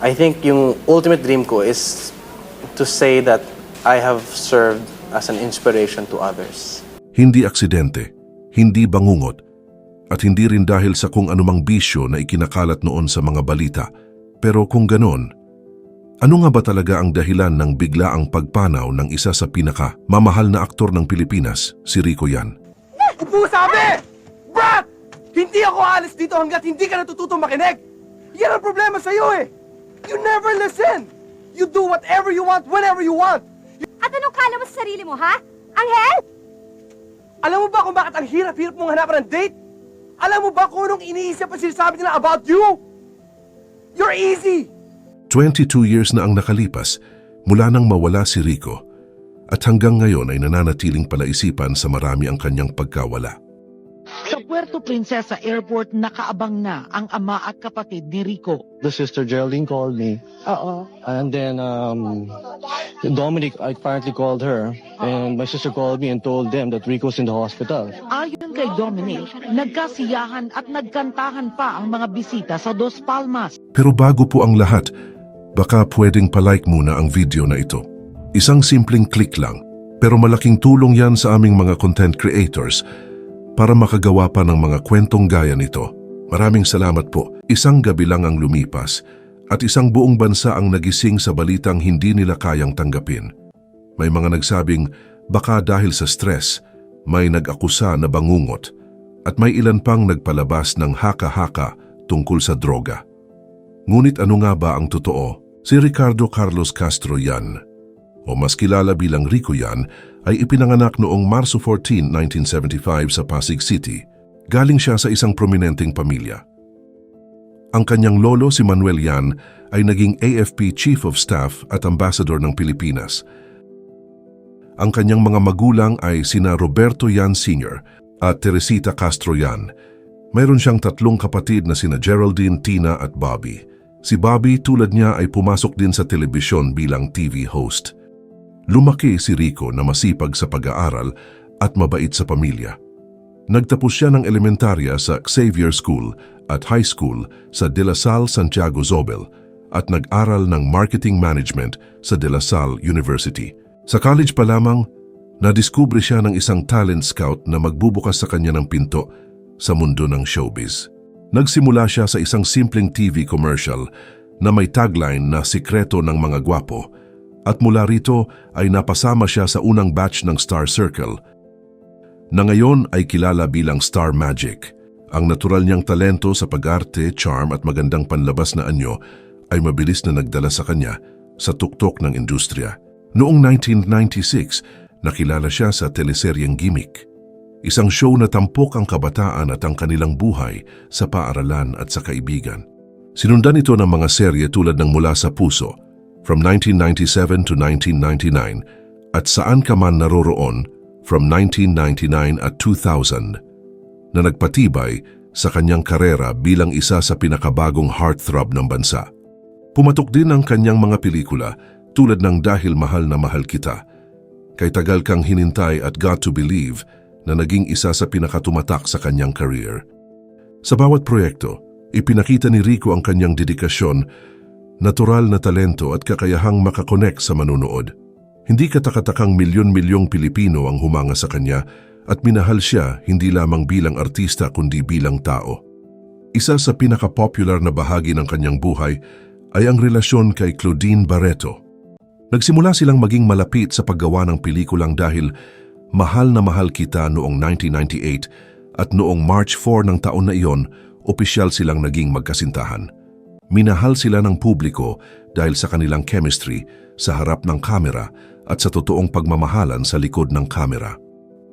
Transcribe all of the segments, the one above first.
I think yung ultimate dream ko is to say that I have served as an inspiration to others. Hindi aksidente, hindi bangungot, at hindi rin dahil sa kung anumang bisyo na ikinakalat noon sa mga balita. Pero kung ganon, ano nga ba talaga ang dahilan ng biglaang pagpanaw ng isa sa pinaka mamahal na aktor ng Pilipinas, si Rico Yan? Upo sabi! Brat! Hindi ako alis dito hanggat hindi ka natututong makinig! Yan ang problema sa'yo eh! You never listen! You do whatever you want, whenever you want! At anong kala mo sa sarili mo, ha? Anghel? Alam mo ba kung bakit ang hirap-hirap mong hanapan ng date? Alam mo ba kung anong iniisip at sinasabi nila about you? You're easy! 22 years na ang nakalipas mula nang mawala si Rico at hanggang ngayon ay nananatiling palaisipan sa marami ang kanyang pagkawala. Sa Puerto Princesa Airport, nakaabang na ang ama at kapatid ni Rico. The sister Geraldine called me, Oo. and then um, Dominic, apparently called her, and my sister called me and told them that Rico's in the hospital. Ayon kay Dominic, nagkasiyahan at nagkantahan pa ang mga bisita sa Dos Palmas. Pero bago po ang lahat, baka pwedeng palike muna ang video na ito. Isang simpleng click lang, pero malaking tulong yan sa aming mga content creators para makagawa pa ng mga kwentong gaya nito. Maraming salamat po. Isang gabi lang ang lumipas at isang buong bansa ang nagising sa balitang hindi nila kayang tanggapin. May mga nagsabing baka dahil sa stress, may nag-akusa na bangungot at may ilan pang nagpalabas ng haka-haka tungkol sa droga. Ngunit ano nga ba ang totoo? Si Ricardo Carlos Castro yan, o mas kilala bilang Rico yan, ay ipinanganak noong Marso 14, 1975 sa Pasig City. Galing siya sa isang prominenteng pamilya. Ang kanyang lolo si Manuel Yan ay naging AFP Chief of Staff at Ambassador ng Pilipinas. Ang kanyang mga magulang ay sina Roberto Yan Sr. at Teresita Castro Yan. Mayroon siyang tatlong kapatid na sina Geraldine, Tina at Bobby. Si Bobby tulad niya ay pumasok din sa telebisyon bilang TV host. Lumaki si Rico na masipag sa pag-aaral at mabait sa pamilya. Nagtapos siya ng elementarya sa Xavier School at high school sa De La Salle Santiago Zobel at nag-aral ng marketing management sa De La Salle University. Sa college pa lamang, nadiskubre siya ng isang talent scout na magbubukas sa kanya ng pinto sa mundo ng showbiz. Nagsimula siya sa isang simpleng TV commercial na may tagline na Sikreto ng Mga Gwapo at mula rito ay napasama siya sa unang batch ng Star Circle na ngayon ay kilala bilang Star Magic. Ang natural niyang talento sa pag-arte, charm at magandang panlabas na anyo ay mabilis na nagdala sa kanya sa tuktok ng industriya. Noong 1996, nakilala siya sa teleseryeng Gimmick. Isang show na tampok ang kabataan at ang kanilang buhay sa paaralan at sa kaibigan. Sinundan ito ng mga serye tulad ng Mula sa Puso, from 1997 to 1999, at Saan Ka Man Naroroon, from 1999 at 2000, na nagpatibay sa kanyang karera bilang isa sa pinakabagong heartthrob ng bansa. Pumatok din ang kanyang mga pelikula tulad ng Dahil Mahal na Mahal Kita, Kay Tagal Kang Hinintay at Got to Believe na naging isa sa pinakatumatak sa kanyang career. Sa bawat proyekto, ipinakita ni Rico ang kanyang dedikasyon, natural na talento at kakayahang makakonek sa manunood. Hindi katakatakang milyon-milyong Pilipino ang humanga sa kanya at minahal siya hindi lamang bilang artista kundi bilang tao. Isa sa pinaka-popular na bahagi ng kanyang buhay ay ang relasyon kay Claudine Barreto. Nagsimula silang maging malapit sa paggawa ng pelikulang dahil Mahal na Mahal Kita noong 1998 at noong March 4 ng taon na iyon, opisyal silang naging magkasintahan. Minahal sila ng publiko dahil sa kanilang chemistry sa harap ng kamera at sa totoong pagmamahalan sa likod ng kamera.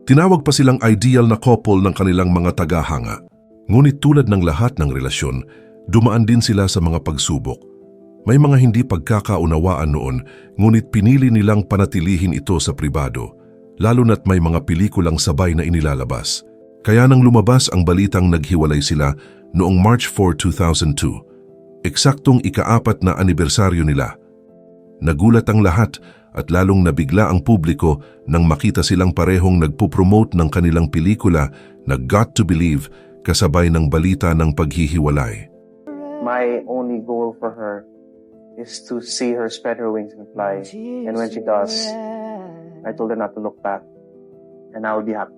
Tinawag pa silang ideal na couple ng kanilang mga tagahanga. Ngunit tulad ng lahat ng relasyon, dumaan din sila sa mga pagsubok. May mga hindi pagkakaunawaan noon, ngunit pinili nilang panatilihin ito sa pribado, lalo na't may mga pelikulang sabay na inilalabas. Kaya nang lumabas ang balitang naghiwalay sila noong March 4, 2002, eksaktong ikaapat na anibersaryo nila. Nagulat ang lahat at lalong nabigla ang publiko nang makita silang parehong nagpupromote ng kanilang pelikula na Got to Believe kasabay ng balita ng paghihiwalay. My only goal for her is to see her spread her wings and fly. And when she does, I told her not to look back. And I will be happy.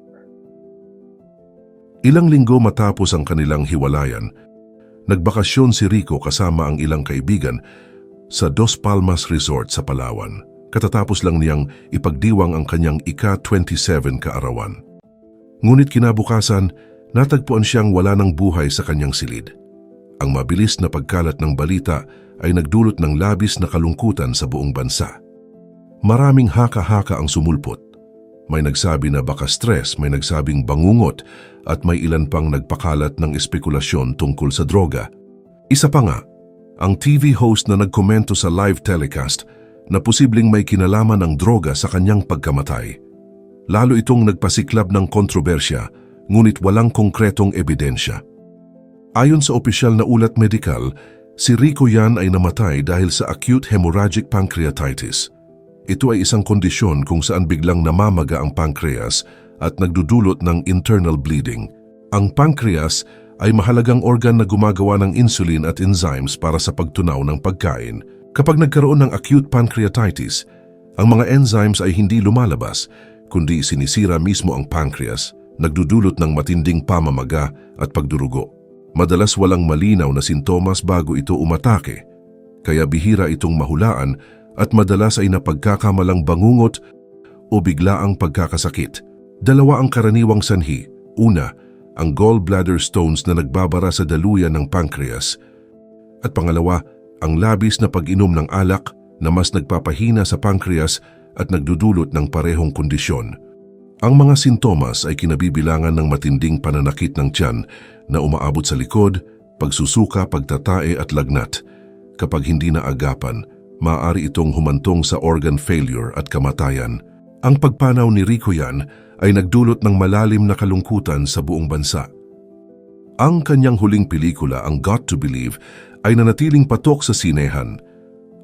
Ilang linggo matapos ang kanilang hiwalayan, nagbakasyon si Rico kasama ang ilang kaibigan sa Dos Palmas Resort sa Palawan. Katatapos lang niyang ipagdiwang ang kanyang ika-27 kaarawan. Ngunit kinabukasan, natagpuan siyang wala ng buhay sa kanyang silid. Ang mabilis na pagkalat ng balita ay nagdulot ng labis na kalungkutan sa buong bansa. Maraming haka-haka ang sumulpot. May nagsabi na baka stress, may nagsabing bangungot, at may ilan pang nagpakalat ng espekulasyon tungkol sa droga. Isa pa nga, ang TV host na nagkomento sa live telecast na posibleng may kinalaman ng droga sa kanyang pagkamatay. Lalo itong nagpasiklab ng kontrobersya, ngunit walang konkretong ebidensya. Ayon sa opisyal na ulat medikal, si Rico Yan ay namatay dahil sa acute hemorrhagic pancreatitis. Ito ay isang kondisyon kung saan biglang namamaga ang pancreas at nagdudulot ng internal bleeding. Ang pancreas ay mahalagang organ na gumagawa ng insulin at enzymes para sa pagtunaw ng pagkain. Kapag nagkaroon ng acute pancreatitis, ang mga enzymes ay hindi lumalabas, kundi sinisira mismo ang pancreas, nagdudulot ng matinding pamamaga at pagdurugo. Madalas walang malinaw na sintomas bago ito umatake, kaya bihira itong mahulaan at madalas ay napagkakamalang bangungot o biglaang pagkakasakit. Dalawa ang karaniwang sanhi. Una, ang gallbladder stones na nagbabara sa daluyan ng pancreas. At pangalawa, ang labis na pag-inom ng alak na mas nagpapahina sa pancreas at nagdudulot ng parehong kondisyon. Ang mga sintomas ay kinabibilangan ng matinding pananakit ng tiyan na umaabot sa likod, pagsusuka, pagtatae at lagnat. Kapag hindi na agapan, maaari itong humantong sa organ failure at kamatayan. Ang pagpanaw ni Rico yan ay nagdulot ng malalim na kalungkutan sa buong bansa. Ang kanyang huling pelikula, ang Got to Believe, ay nanatiling patok sa sinehan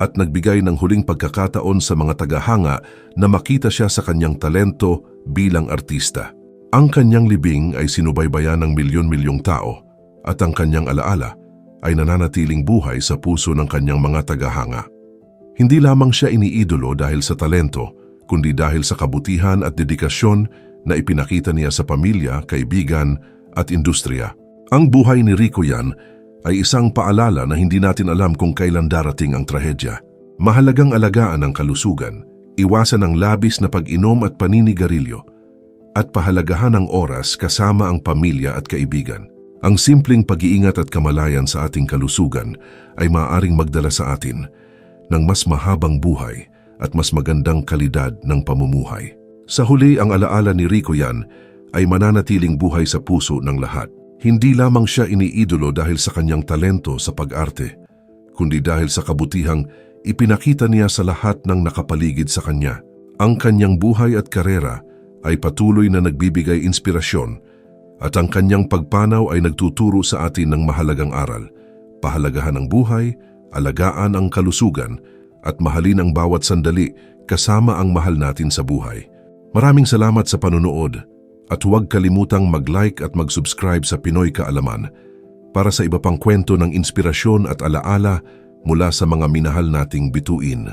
at nagbigay ng huling pagkakataon sa mga tagahanga na makita siya sa kanyang talento bilang artista. Ang kanyang libing ay sinubaybayan ng milyon-milyong tao at ang kanyang alaala ay nananatiling buhay sa puso ng kanyang mga tagahanga. Hindi lamang siya iniidolo dahil sa talento, kundi dahil sa kabutihan at dedikasyon na ipinakita niya sa pamilya, kaibigan at industriya. Ang buhay ni Rico yan ay isang paalala na hindi natin alam kung kailan darating ang trahedya. Mahalagang alagaan ang kalusugan, iwasan ang labis na pag-inom at paninigarilyo, at pahalagahan ang oras kasama ang pamilya at kaibigan. Ang simpleng pag-iingat at kamalayan sa ating kalusugan ay maaaring magdala sa atin ng mas mahabang buhay at mas magandang kalidad ng pamumuhay. Sa huli, ang alaala ni Rico yan ay mananatiling buhay sa puso ng lahat. Hindi lamang siya iniidolo dahil sa kanyang talento sa pag-arte, kundi dahil sa kabutihang ipinakita niya sa lahat ng nakapaligid sa kanya. Ang kanyang buhay at karera ay patuloy na nagbibigay inspirasyon at ang kanyang pagpanaw ay nagtuturo sa atin ng mahalagang aral. Pahalagahan ang buhay, alagaan ang kalusugan, at mahalin ang bawat sandali kasama ang mahal natin sa buhay. Maraming salamat sa panunood at huwag kalimutang mag-like at mag-subscribe sa Pinoy Kaalaman para sa iba pang kwento ng inspirasyon at alaala mula sa mga minahal nating bituin.